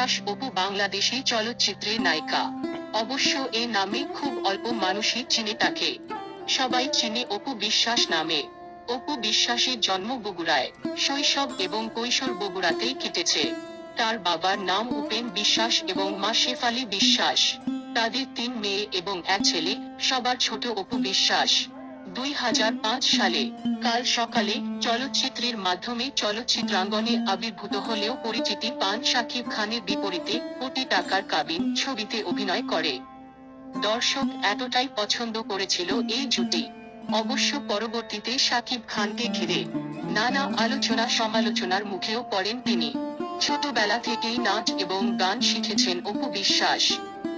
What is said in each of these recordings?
বিশ্বাস অপু বাংলাদেশি চলচ্চিত্রের নায়িকা। অবশ্য এ নামে খুব অল্প মানুষই চিনে তাকে। সবাই চিনে অপু বিশ্বাস নামে। অপু বিশ্বাসের জন্ম বগুড়ায়, শৈশব এবং কৈশোর বগুড়াতেই কেটেছে। তার বাবার নাম উপেন বিশ্বাস এবং মা শেফালি বিশ্বাস। তাদের তিন মেয়ে এবং এক ছেলে, সবার ছোট অপু বিশ্বাস। দুই হাজার পাঁচ সালে কাল সকালে চলচ্চিত্রের মাধ্যমে চলচ্চিত্রাঙ্গনে আবির্ভূত হলেও পরিচিতি পান শাকিব খানের বিপরীতে কোটি টাকার কাবিন ছবিতে অভিনয় করে। দর্শক এতটাই পছন্দ করেছিল এই জুটি। অবশ্য পরবর্তীতে শাকিব খানকে ঘিরে নানা আলোচনা সমালোচনার মুখেও পড়েন তিনি। ছোটবেলা থেকেই নাচ এবং গান শিখেছেন অপু বিশ্বাস।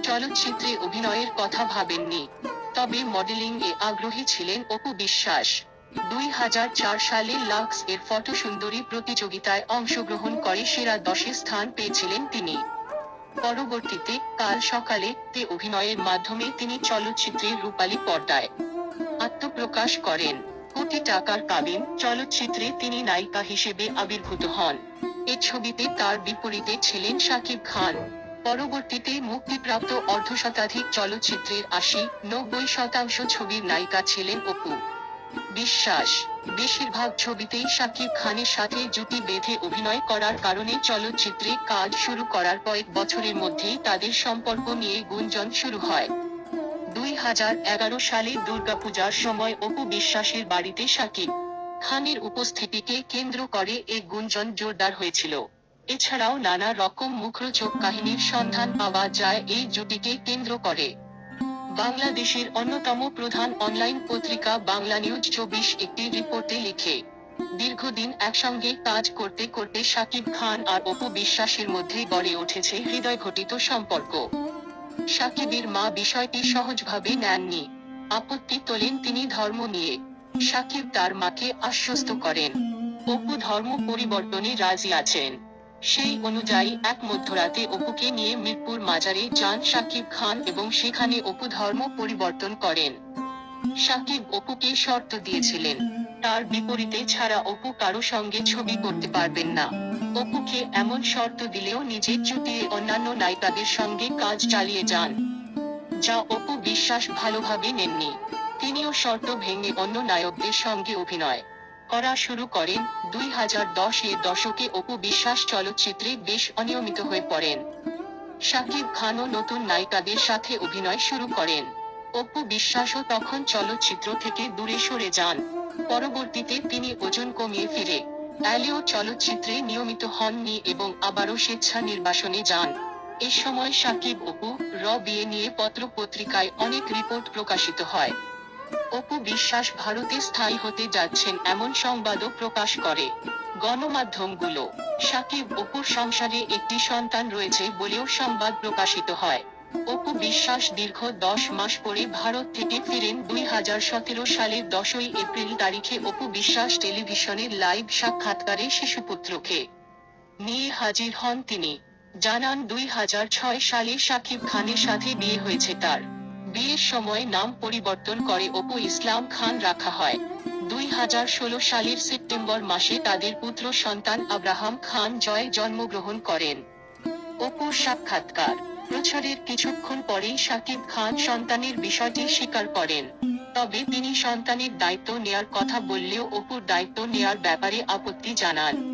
চলচ্চিত্রে অভিনয়ের কথা ভাবেননি। তবে মডেলিং এ আগ্রহী ছিলেন অপু বিশ্বাস। দুই হাজার চার সালে লাক্স এর ফটো সুন্দরী প্রতিযোগিতায় অংশগ্রহণ করে সেরা দশে স্থান পেয়েছিলেন তিনি। পরবর্তীতে কাল সকালে তে অভিনয়ের মাধ্যমে তিনি চলচ্চিত্রের রূপালী পর্দায় আত্মপ্রকাশ করেন। কোটি টাকার কাবিন চলচ্চিত্রে তিনি নায়িকা হিসেবে আবির্ভূত হন। এ ছবিতে তার বিপরীতে ছিলেন শাকিব খান। পরবর্তীতে মুক্তিপ্রাপ্ত অর্ধশতাধিক চলচ্চিত্রের আশি, নব্বই শতাংশ ছবির নায়িকা ছিলেন অপু। বিশ্বাস, বেশিরভাগ ছবিতেই শাকিব খানের সাথে জুটি বেঁধে অভিনয় করার কারণে চলচ্চিত্রে কাজ শুরু করার কয়েক বছরের মধ্যেই তাদের সম্পর্ক নিয়ে গুঞ্জন শুরু হয়। দুই হাজার এগারো সালে দুর্গাপূজার সময় অপু বিশ্বাসের বাড়িতে শাকিব খানের উপস্থিতিকে কেন্দ্র করে এ গুঞ্জন জোরদার হয়েছিল। এছাড়াও নানা রকম মুখরোচক কাহিনীর সন্ধান পাওয়া যায় এই জুটিকে কেন্দ্র করে। বাংলাদেশের অন্যতম প্রধান অনলাইন পত্রিকা বাংলা নিউজ চব্বিশ একটি রিপোর্টে লিখে, দীর্ঘদিন একসঙ্গে কাজ করতে করতে শাকিব খান আর অপু বিশ্বাসের মধ্যে গড়ে উঠেছে হৃদয় ঘটিত সম্পর্ক। সাকিবের মা বিষয়টি সহজভাবে নেননি। আপত্তি তোলেন তিনি ধর্ম নিয়ে। সাকিব তার মাকে আশ্বস্ত করেন। অপু ধর্ম পরিবর্তনে রাজি আছেন। সেই অনুযায়ী এক মধ্যরাতে অপুকে নিয়ে মিরপুর মাজারে যান সাকিব খান এবং সেখানে অপু ধর্ম পরিবর্তন করেন। সাকিব অপুকে শর্ত দিয়েছিলেন, তার বিপরীতে ছাড়া অপু কারও সঙ্গে ছবি করতে পারবেন না। অপুকে এমন শর্ত দিলেও নিজে চুটিয়ে অন্যান্য নায়িকাদের সঙ্গে কাজ চালিয়ে যান, যা অপু বিশ্বাস ভালোভাবে নেননি। তিনিও শর্ত ভেঙে অন্য নায়কদের সঙ্গে অভিনয় করা শুরু করেন দুই হাজার দশ এর দশকে অপু বিশ্বাস চলচ্চিত্রে বেশ অনিয়মিত হয়ে পড়েন। শাকিব খানও নতুন নায়িকাদের সাথে অভিনয় শুরু করেন। অপু বিশ্বাসও তখন চলচ্চিত্র থেকে দূরে সরে যান। পরবর্তীতে তিনি ওজন কমিয়ে ফিরে। অ্যালিও চলচ্চিত্রে নিয়মিত হননি এবং আবারও স্বেচ্ছা নির্বাসনে যান। এ সময় সাকিব অপু র বিয়ে নিয়ে পত্র পত্রিকায় অনেক রিপোর্ট প্রকাশিত হয়। অপু বিশ্বাস ভারতে স্থায়ী হতে যাচ্ছেন এমন সংবাদও প্রকাশ করে। গণমাধ্যমগুলো, সাকিব অপুর সংসারে একটি সন্তান রয়েছে বলেও সংবাদ প্রকাশিত হয়। অপু বিশ্বাস দীর্ঘ দশ মাস পরে ভারত থেকে ফিরেন দুই হাজার সতেরো সালের দশই এপ্রিল তারিখে অপু বিশ্বাস টেলিভিশনের লাইভ সাক্ষাৎকারে শিশুপুত্রকে নিয়ে হাজির হন তিনি। জানান দুই হাজার ছয় সালে সাকিব খানের সাথে বিয়ে হয়েছে তার। বিয়ের সময় নাম পরিবর্তন করে অপু ইসলাম খান রাখা হয়। দুই হাজার ষোলো সালের সেপ্টেম্বর মাসে তাদের পুত্র সন্তান আব্রাহাম খান জয় জন্মগ্রহণ করেন। অপুর সাক্ষাৎকার। প্রচারের কিছুক্ষণ পরেই সাকিব খান সন্তানের বিষয়টি স্বীকার করেন। তবে তিনি সন্তানের দায়িত্ব নেয়ার কথা বললেও অপুর দায়িত্ব নেয়ার ব্যাপারে আপত্তি জানান।